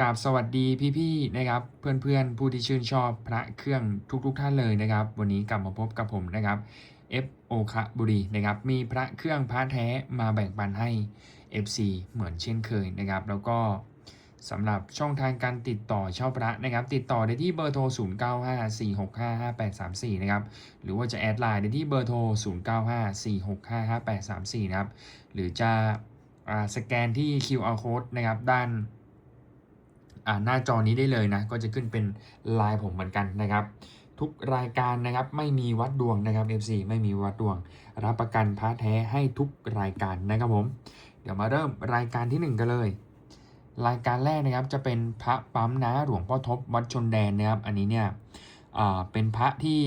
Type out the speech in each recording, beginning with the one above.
กราบสวัสดีพี่ๆนะครับ เพื่อนๆผู้ที่ชื่นชอบพระเครื่องทุกๆท่านเลยนะครับ วันนี้กลับมาพบกับผมนะครับ F โอคะบุรีนะครับมีพระเครื่องพระแท้มาแบ่งปันให้ FC เหมือนเช่นเคยนะครับ แล้วก็สำหรับช่องทางการติดต่อเช่าพระนะครับ ติดต่อได้ที่เบอร์โทร 0954655834 นะครับ หรือว่าจะแอดไลน์ได้ที่เบอร์โทร 0954655834 นะครับ หรือจะอ่าสแกนที่ QR code นะครับด้าน หน้าจอนี้ได้เลยนะ ก็จะขึ้นเป็นลายผมเหมือนกันนะครับ ทุกรายการนะครับไม่มีวัดดวงนะครับ FC ไม่มีวัดดวง รับประกันพระแท้ให้ทุกรายการนะครับผม เดี๋ยวมาเริ่มรายการที่ 1 กันเลย รายการแรกนะครับจะเป็นพระปั๊มนะหลวงพ่อทบวัดชนแดนนะครับ อันนี้เนี่ยอ่าเป็นพระที่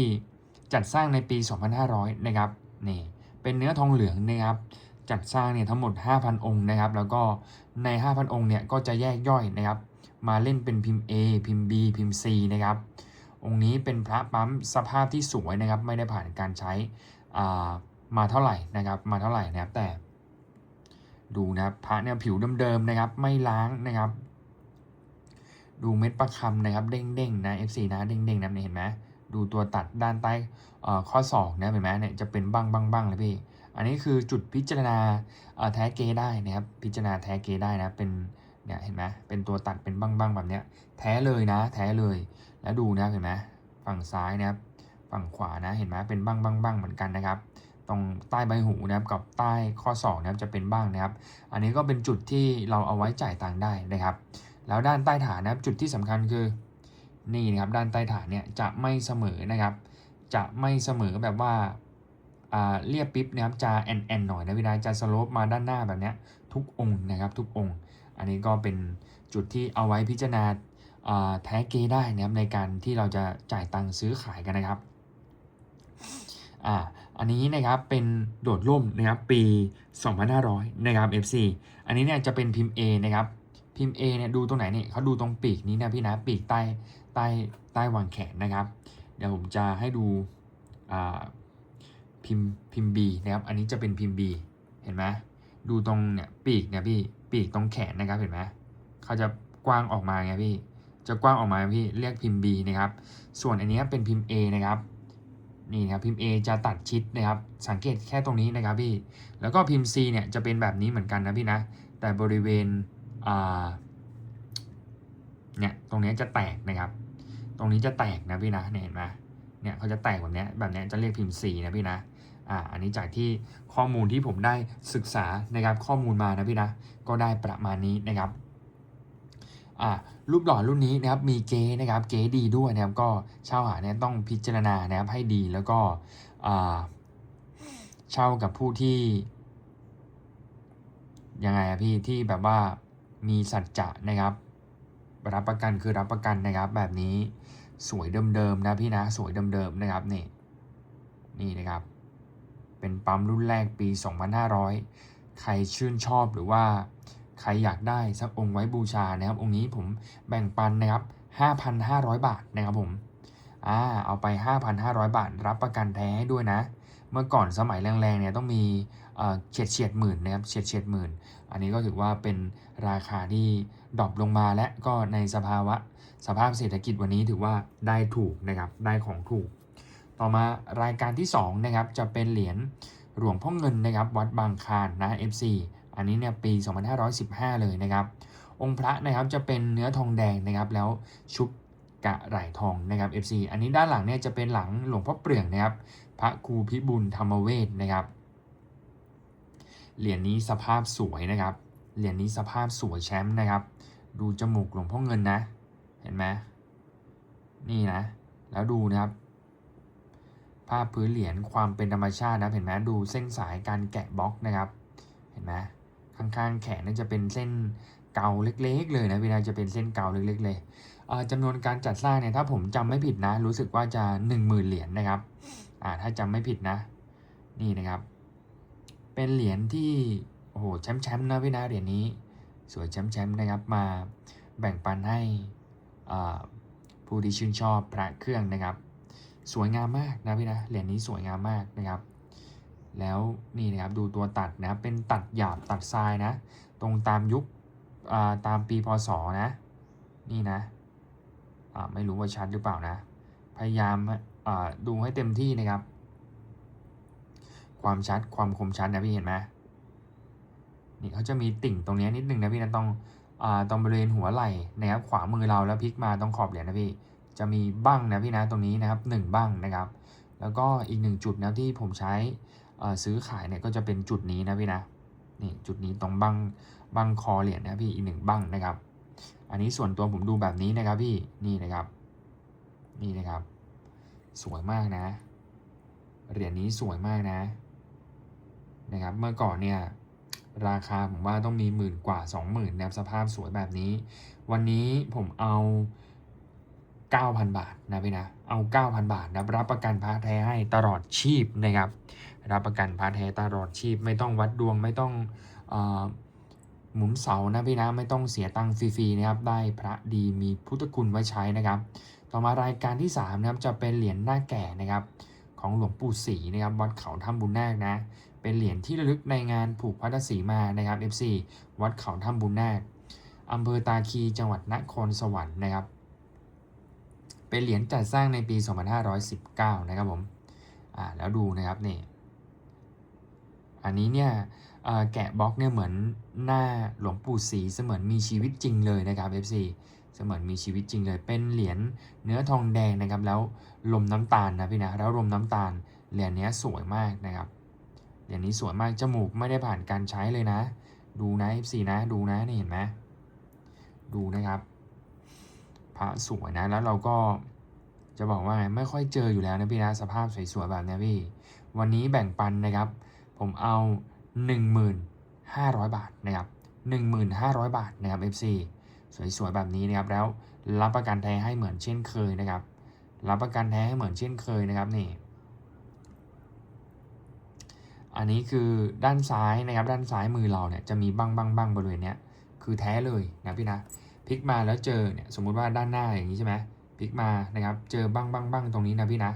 จัดสร้างในปี 2500 นะครับนี่เป็นเนื้อทองเหลืองนะครับจัดสร้างเนี่ยทั้งหมด 5,000 องค์นะครับ แล้วก็ใน 5,000 องค์เนี่ยก็จะแยกย่อยนะครับ มาเล่นเป็นพิมพ์ A พิมพ์ B พิมพ์ C นะครับ องค์นี้เป็นพระปั๊มสภาพที่สวยนะครับ ไม่ได้ผ่านการใช้อ่ามาเท่าไหร่นะครับ มาเท่าไหร่นะครับแต่ ดูนะครับพระเนี่ยผิวเดิมๆนะครับ ไม่ล้างนะครับ ดูเม็ดประคำนะครับ เด้งๆนะ FC นะเด้งๆนะเห็นไหมดูตัวตัดด้านใต้อ่อข้อศอกนะเห็นไหมเนี่ยจะเป็นบ้างๆๆเลยพี่ อันนี้คือจุดพิจารณาแท้เกได้นะครับ พิจารณาแท้เกได้นะเป็น เนี่ยเห็นไหมเป็นตัวตัดเป็นบ้างๆแบบเนี้ยแท้เลยนะ แท้เลย แล้วดูนะเห็นไหมฝั่งซ้ายนะครับฝั่งขวานะเห็นไหมเป็นบ้างๆๆเหมือนกันนะครับตรงใต้ใบหูนะครับกับใต้ข้อศอกนะครับจะเป็นบ้างนะครับ อันนี้ก็เป็นจุดที่เราเอาไว้จ่ายตังค์ได้นะครับ แล้วด้านใต้ฐานนะครับจุดที่สำคัญคือนี่นะครับด้านใต้ฐานเนี่ยจะไม่เสมอนะครับ จะไม่เสมอแบบว่าอ่าเรียบปิ๊บนะครับจะแอนแอนหน่อยนะพี่นายจะสโลปมาด้านหน้าแบบเนี้ยทุกองค์นะครับทุกองค์ อันนี้ก็เป็นจุดที่เอาไว้พิจารณาแท้เกได้นะครับในการที่เราจะจ่ายตังค์ซื้อขายกันนะครับอ่าอันนี้นะครับเป็นโดดร่มนะครับปี 2500 นะครับ FC อันนี้เนี่ยจะเป็นพิมพ์ A นะครับพิมพ์ A เนี่ยดูตรงไหนเนี่ยเขาดูตรงปีกนี้นะพี่นะปีกใต้ใต้ใต้วางแขนนะครับ เดี๋ยวผมจะให้ดูอ่าพิมพ์พิมพ์ B นะครับอันนี้จะเป็นพิมพ์ B เห็นไหม ดูตรงเนี่ยปีกเนี่ยพี่ปีกตรงแขนนะครับเห็นไหมเขาจะกว้างออกมาไงพี่จะกว้างออกมาพี่เรียกพิมพ์ B นะครับ ส่วนอันนี้เป็นพิมพ์ A นะครับนี่นะครับพิมพ์ A จะตัดชิดนะครับ สังเกตแค่ตรงนี้นะครับพี่ แล้วก็พิมพ์ C เนี่ยจะเป็นแบบนี้เหมือนกันนะพี่นะ แต่บริเวณอ่าเนี่ยตรงนี้จะแตกนะครับ ตรงนี้จะแตกนะพี่นะเห็นไหมเนี่ยเขาจะแตกแบบนี้แบบนี้จะเรียกพิมพ์ C นะพี่นะ อ่าอันนี้จากที่ข้อมูลที่ผมได้ศึกษานะครับข้อมูลมานะพี่นะก็ได้ประมาณนี้นะครับอ่ารูปหล่อรุ่นนี้นะครับมีเก๊นะครับเก๊ดีด้วยนะครับก็เช่าหาเนี่ยต้องพิจารณานะครับให้ดีแล้วก็อ่าเช่ากับผู้ที่ยังไงอะพี่ที่แบบว่ามีสัจจะนะครับ รับประกันคือรับประกันนะครับ แบบนี้สวยเดิมๆนะพี่นะสวยเดิมๆนะครับนี่นี่นะครับ เป็นปั๊มรุ่นแรกปี 2500 ใครชื่นชอบหรือว่าใครอยากได้สักองค์ไว้บูชานะครับ องค์นี้ผมแบ่งปันนะครับ 5,500 บาทนะครับผมอ่าเอาไป 5,500 บาท รับประกันแท้ให้ด้วยนะ เมื่อก่อนสมัยแรงๆเนี่ยต้องมีเอ่อเฉียดเฉียดหมื่นนะครับเฉียดเฉียดหมื่น อันนี้ก็ถือว่าเป็นราคาที่ดรอปลงมาและก็ในสภาวะสภาพเศรษฐกิจวันนี้ถือว่าได้ถูกนะครับ ได้ของถูก ต่อมารายการที่2นะครับจะเป็นเหรียญหลวงพ่อเงินนะครับวัดบางคานนะ FC อันนี้เนี่ยปี 2515 เลยนะครับ องค์พระนะครับจะเป็นเนื้อทองแดงนะครับ แล้วชุบกะไหลทองนะครับ FC อันนี้ด้านหลังเนี่ยจะเป็นหลังหลวงพ่อเปลืองนะครับ พระครูพิบูลธรรมเวทนะครับ เหรียญนี้สภาพสวยนะครับ เหรียญนี้สภาพสวยแชมป์นะครับ ดูจมูกหลวงพ่อเงินนะ เห็นไหมนี่นะ แล้วดูนะครับ ภาพพื้นเหรียญความเป็นธรรมชาตินะเห็นไหมดูเส้นสายการแกะบล็อกนะครับ เห็นไหมข้างๆแขนนี่จะเป็นเส้นเกาเล็ก ๆ เลยนะพี่นาจะเป็นเส้นเกาเล็ก ๆ เลยเอ่อจำนวนการจัดสร้างเนี่ยถ้าผมจำไม่ผิดนะ รู้สึกว่าจะ 1 0,000 เหรียญนะครับอ่าถ้าจำไม่ผิดนะ นี่นะครับ เป็นเหรียญที่โอ้โหแชมป์ๆนะพี่นะเหรียญนี้ สวยแชมป์ๆนะครับมาแบ่งปันให้ผู้ที่ชื่นชอบพระเครื่องนะครับ สวยงามมากนะพี่นะเหรียญนี้สวยงามมากนะครับ แล้วนี่นะครับดูตัวตัดนะเป็นตัดหยาบตัดทรายนะ ตรงตามยุคอ่าตามปีพศนะ นี่นะอ่าไม่รู้ว่าชัดหรือเปล่านะ พยายามอ่าดูให้เต็มที่นะครับ ความชัดความคมชัดนะพี่เห็นไหมนี่เขาจะมีติ่งตรงนี้นิดนึงนะพี่นะต้องอ่าตรงบริเวณหัวไหล่นะครับขวามือเราแล้วพลิกมาตรงขอบเหรียญนะพี่ จะมีบั้งนะพี่นะตรงนี้นะครับหนึ่งบั้งนะครับ แล้วก็อีกหนึ่งจุดนะที่ผมใช้ซื้อขายเนี่ยก็จะเป็นจุดนี้นะพี่นะนี่จุดนี้ตรงบั้งบั้งคอเหรียญนะพี่อีกหนึ่งบั้งนะครับ อันนี้ส่วนตัวผมดูแบบนี้นะครับพี่นี่นะครับนี่นะครับ สวยมากนะเหรียญนี้สวยมากนะนะครับ เมื่อก่อนเนี่ยราคาผมว่าต้องมีหมื่นกว่า 20,000นะครับสภาพสวยแบบนี้ วันนี้ผมเอา 9,000 บาทนะพี่นะ เอา 9,000 บาทนะรับประกันพระแท้ให้ตลอดชีพนะครับ รับประกันพระแท้ตลอดชีพ ไม่ต้องวัดดวงไม่ต้องออหมุนเสานะพี่นะไม่ต้องเสียตังค์ฟรีๆนะครับ ได้พระดีมีพุทธคุณไว้ใช้นะครับ ต่อมารายการที่3นะครับจะเป็นเหรียญหน้าแก่นะครับ ของหลวงปู่ศรีนะครับวัดเขาถ้ำบุญนาคนะ เป็นเหรียญที่ระลึกในงานผูกพัทศรีมานะครับ FC วัดเขาถ้ำบุญนาคอำเภอตาคีจังหวัดนครสวรรค์นะครับ เป็นเหรียญจัดสร้างในปี 2519 นะครับผมอ่าแล้วดูนะครับนี่อันนี้เนี่ยแกะบล็อกเนี่ยเหมือนหน้าหลวงปู่ศรีเสมือนมีชีวิตจริงเลยนะครับ FC เสมือนมีชีวิตจริงเลย เป็นเหรียญเนื้อทองแดงนะครับ แล้วลมน้ำตาลนะพี่นะแล้วลมน้ำตาลเหรียญนี้สวยมากนะครับเหรียญนี้สวยมากจมูกไม่ได้ผ่านการใช้เลยนะ ดูนะ FC นะดูนะนี่เห็นไหมดูนะครับ พระสวยนะ แล้วเราก็จะบอกว่าไม่ค่อยเจออยู่แล้วนะพี่นะสภาพสวยๆแบบนี้พี่ วันนี้แบ่งปันนะครับ ผมเอา 1,500 บาทนะครับ 1,500 บาทนะครับ FC สวยๆแบบนี้นะครับ แล้วรับประกันแท้ให้เหมือนเช่นเคยนะครับ รับประกันแท้ให้เหมือนเช่นเคยนะครับนี่ อันนี้คือด้านซ้ายนะครับ ด้านซ้ายมือเราเนี่ยจะมีบ้างบ้างบ้างบริเวณเนี้ยคือแท้เลยนะพี่นะ พลิกมาแล้วเจอเนี่ยสมมุติว่าด้านหน้าอย่างนี้ใช่ไหมพลิกมานะครับเจอบ้างบ้างบ้างตรงนี้นะพี่นะ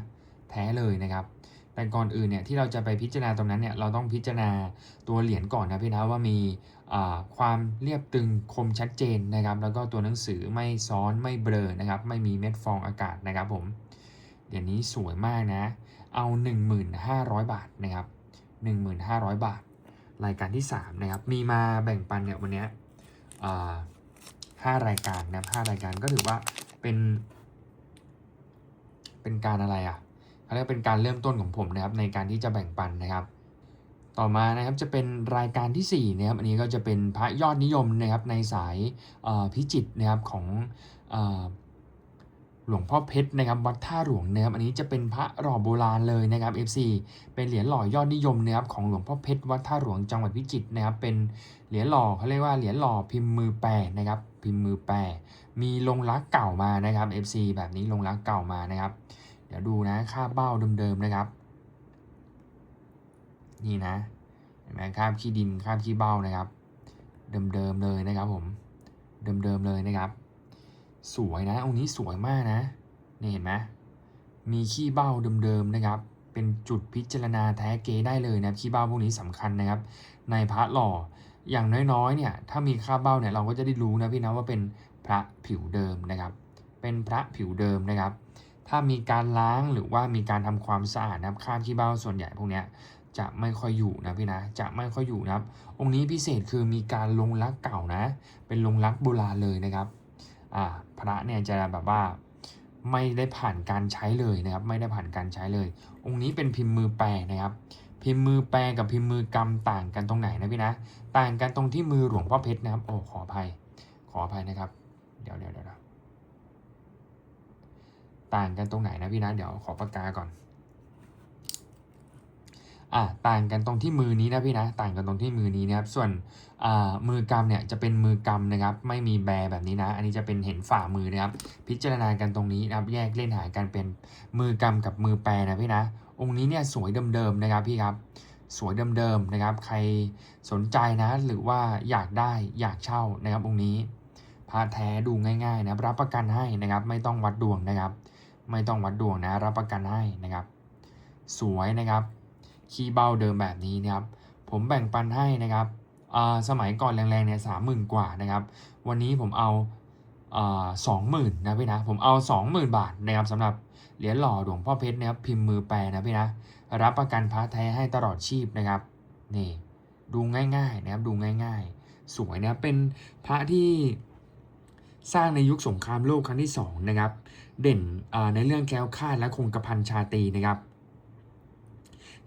แท้เลยนะครับแต่ก่อนอื่นเนี่ยที่เราจะไปพิจารณาตรงนั้นเนี่ยเราต้องพิจารณาตัวเหรียญก่อนนะพี่นะว่ามีความเรียบตึงคมชัดเจนนะครับ แล้วก็ตัวหนังสือไม่ซ้อนไม่เบลอนะครับ ไม่มีเม็ดฟองอากาศนะครับผมเหรียญนี้สวยมากนะ เอา 1,500 บาทนะครับ 1,500 บาท รายการที่ 3 นะครับ มีมาแบ่งปันเนี่ยวันเนี้ ยห้ารายการนะครับห้ารายการก็ถือว่าเป็น เป็นการอะไรอะเขาเรียกเป็นการเริ่มต้นของผมนะครับในการที่จะแบ่งปันนะครับต่อมานะครับจะเป็นรายการที่4นะครับอันนี้ก็จะเป็นพระยอดนิยมนะครับในสายพิจิตนะครับของหลวงพ่อเพชรนะครับวัดท่าหลวงนะครับอันนี้จะเป็นพระหล่อโบราณเลยนะครับ FC เป็นเหรียญหล่อยอดนิยมนะครับของหลวงพ่อเพชรวัดท่าหลวงจังหวัดพิจิตรนะครับเป็นเหรียญหล่อเขาเรียกว่าเหรียญหล่อพิมพ์มือแปรนะครับ พิมพ์มือแปรมีลงรักเก่ามานะครับ FC แบบนี้ลงรักเก่ามานะครับ เดี๋ยวดูนะค่าเบ้าเดิมๆนะครับ นี่นะเห็นไหมค่าขี้ดินค่าขี้เบ้านะครับ เดิมๆเลยนะครับผมเดิมๆเลยนะครับ สวยนะองค์นี้สวยมากนะนี่เห็นไหมมีขี้เบ้าเดิมๆนะครับ เป็นจุดพิจารณาแท้เกได้เลยนะขี้เบ้าพวกนี้สำคัญนะครับ ในพระหล่อ อย่างน้อยๆเนี่ยถ้ามีค่าเบ้าเนี่ยเราก็จะได้รู้นะพี่นะว่าเป็นพระผิวเดิมนะครับ เป็นพระผิวเดิมนะครับ ถ้ามีการล้างหรือว่ามีการทำความสะอาดนะครับคราบขี้เบ้าส่วนใหญ่พวกเนี้ยจะไม่ค่อยอยู่นะพี่นะจะไม่ค่อยอยู่นะครับ องค์นี้พิเศษคือมีการลงรักเก่านะ เป็นลงรักโบราณเลยนะครับอ่าพระเนี่ยจะแบบว่าไม่ได้ผ่านการใช้เลยนะครับ ไม่ได้ผ่านการใช้เลย องค์นี้เป็นพิมพ์มือแปรนะครับ พิมพ์มือแปรกับพิมพ์มือกำต่างกันตรงไหนนะพี่นะ ต่างกันตรงที่มือหลวงพ่อเพชรนะครับ โอ้ขออภัย ขออภัยนะครับ เดี๋ยวเดี๋ยวเดี๋ยวต่างกันตรงไหนนะพี่นะ เดี๋ยวขอปากกาก่อน อ่าต่างกันตรงที่มือนี้นะพี่นะ ต่างกันตรงที่มือนี้นะครับ ส่วนอ่ามือกำเนี่ยจะเป็นมือกำนะครับ ไม่มีแบแบบนี้นะ อันนี้จะเป็นเห็นฝ่ามือนะครับ พิจารณากันตรงนี้นะครับ แยกเล่นหายกันเป็นมือกำกับมือแปรนะพี่นะ องค์นี้เนี่ยสวยเดิมๆนะครับพี่ครับ สวยเดิมๆนะครับ ใครสนใจนะ หรือว่าอยากได้อยากเช่านะครับองค์นี้พระแท้ดูง่ายๆนะรับประกันให้นะครับ ไม่ต้องวัดดวงนะครับ ไม่ต้องวัดดวงนะ รับประกันให้นะครับ สวยนะครับคีย์เบ้าเดิมแบบนี้นะครับ ผมแบ่งปันให้นะครับสมัยก่อนแรงๆเนี่ยสามหมื่นกว่านะครับ วันนี้ผมเอา สองหมื่นนะพี่นะ ผมเอาสองหมื่นบาทนะครับสำหรับเหรียญหล่อหลวงพ่อเพชรนะครับพิมพ์มือแปรนะพี่นะ รับประกันพระแท้ให้ตลอดชีพนะครับนี่ดูง่ายๆนะครับดูง่าย ๆ สวยนะเป็นพระที่สร้างในยุคสงครามโลกครั้งที่สองนะครับเด่นในเรื่องแคล้วคาดและคงกระพันชาตีนะครับ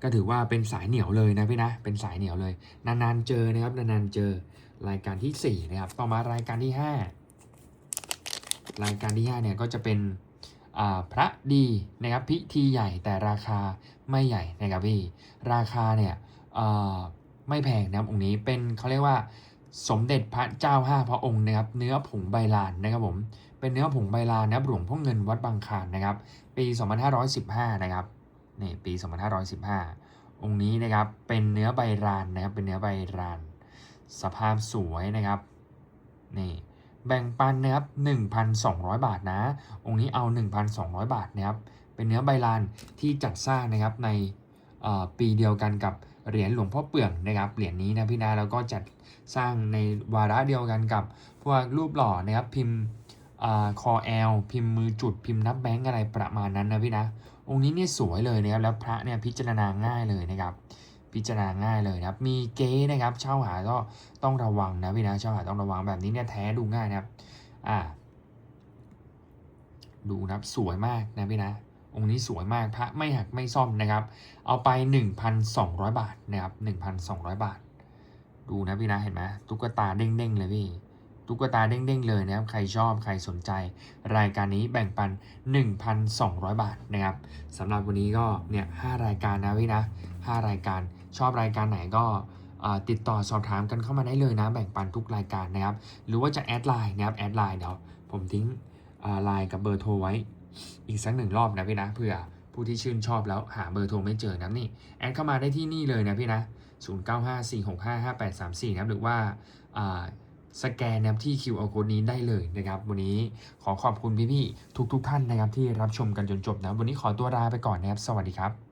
ก็ถือว่าเป็นสายเหนียวเลยนะพี่นะเป็นสายเหนียวเลย นานๆเจอนะครับนานๆเจอรายการที่4นะครับต่อมารายการที่ 5 รายการที่5เนี่ยก็จะเป็นพระดีนะครับพิธีใหญ่แต่ราคาไม่ใหญ่นะครับพี่ราคาเนี่ยไม่แพงนะครับองค์นี้เป็นเขาเรียกว่าสมเด็จพระเจ้าห้าพระองค์นะครับเนื้อผงใบลานนะครับผมเป็นเนื้อผงใบลานนะครับหลวงพ่อเงินวัดบางคานนะครับปี 2515 นะครับนี่ปี 2515 องค์นี้นะครับเป็นเนื้อใบรานนะครับเป็นเนื้อใบราน สภาพสวยนะครับนี่ แบ่งปันนะครับ1,200 บาทนะ องค์นี้เอา 1,200 บาทนะครับเป็นเนื้อใบลานที่จัดสร้างนะครับในปีเดียวกันกับเหรียญหลวงพ่อเปื่องนะครับเหรียญนี้นะพี่นะแล้วก็จัดสร้างในวาระเดียวกันกับ พวกรูปหล่อนะครับพิมพ์คอแอลพิมพ์มือจุดพิมพ์นับแบงก์อะไรประมาณนั้นนะพี่นะองค์นี้เนี่ยสวยเลยนะครับแล้วพระเนี่ยพิจารณาง่ายเลยนะครับ พิจารณาง่ายเลยนะครับ มีเก๊นะครับเช่าหาก็ต้องระวังนะพี่นะเช่าหาต้องระวังแบบนี้เนี่ยแท้ดูง่ายนะครับอ่าดูนะครับสวยมากนะพี่นะองค์นี้สวยมากพระไม่หักไม่ซ่อมนะครับ เอาไป 1,200 บาทนะครับ1,200 บาท ดูนะพี่นะเห็นไหมตุ๊กตาเด้งๆเลยพี่ตุ๊กตาเด้งๆเลยนะครับ ใครชอบใครสนใจ รายการนี้แบ่งปัน 1,200 บาทนะครับสำหรับวันนี้ก็เนี่ยหรายการนะพี่นะ5รายการ ชอบรายการไหนก็ติดต่อสอบถามกันเข้ามาได้เลยนะ แบ่งปันทุกรายการนะครับ หรือว่าจะแอดไลน์นะครับแอดไลน์เดี๋ยวผมทิ้งไลน์กับเบอร์โทรไว้ อีกสักหนึ่งรอบนะพี่นะเผื่อผู้ที่ชื่นชอบแล้วหาเบอร์โทรไม่เจอนะนี่แอดเข้ามาได้ที่นี่เลยนะพี่นะ 0954655834 นะครับหรือว่าอ่าสแกนนะครับที่ QR code นี้ได้เลยนะครับ วันนี้ขอขอบคุณพี่ๆทุกๆท่านนะครับที่รับชมกันจนจบนะ วันนี้ขอตัวลาไปก่อนนะครับ สวัสดีครับ